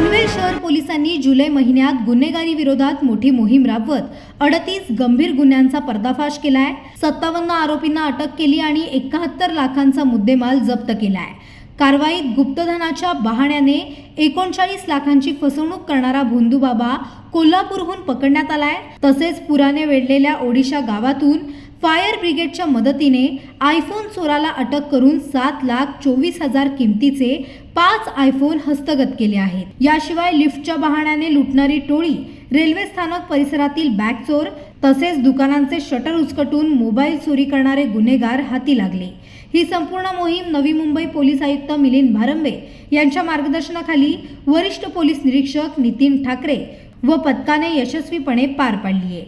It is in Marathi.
शहर पोलिसांनी जुलै महिन्यात गुन्हेगारी विरोधात मोठी मोहीम राबवत अडतीस गंभीर गुन्ह्यांचा पर्दाफाश केलाय. सत्तावन्न आरोपींना अटक केली आणि एकाहत्तर लाखांचा मुद्देमाल जप्त केलाय. कारवाईत गुप्तधनाच्या बहाण्याने एकोणचाळीस लाखांची फसवणूक करणारा भोंदूबाबा कोल्हापूरहून पकडण्यात आलाय. तसेच पुराने वेढलेल्या ओडिशा गावातून फायर ब्रिगेडच्या मदतीने आयफोन चोराला अटक करून सात लाख चोवीस हजार किमतीचे पाच आयफोन हस्तगत केले आहेत. याशिवाय लिफ्टच्या बहाण्याने लुटणारी टोळी रेल्वे स्थानक परिसरातील बॅग चोर तसेच दुकानांचे शटर उचकटून मोबाईल चोरी करणारे गुन्हेगार हाती लागले. ही संपूर्ण मोहीम नवी मुंबई पोलीस आयुक्त मिलिंद भारंबे यांच्या मार्गदर्शनाखाली वरिष्ठ पोलीस निरीक्षक नितीन ठाकरे व पथकाने यशस्वीपणे पार पाडली आहे.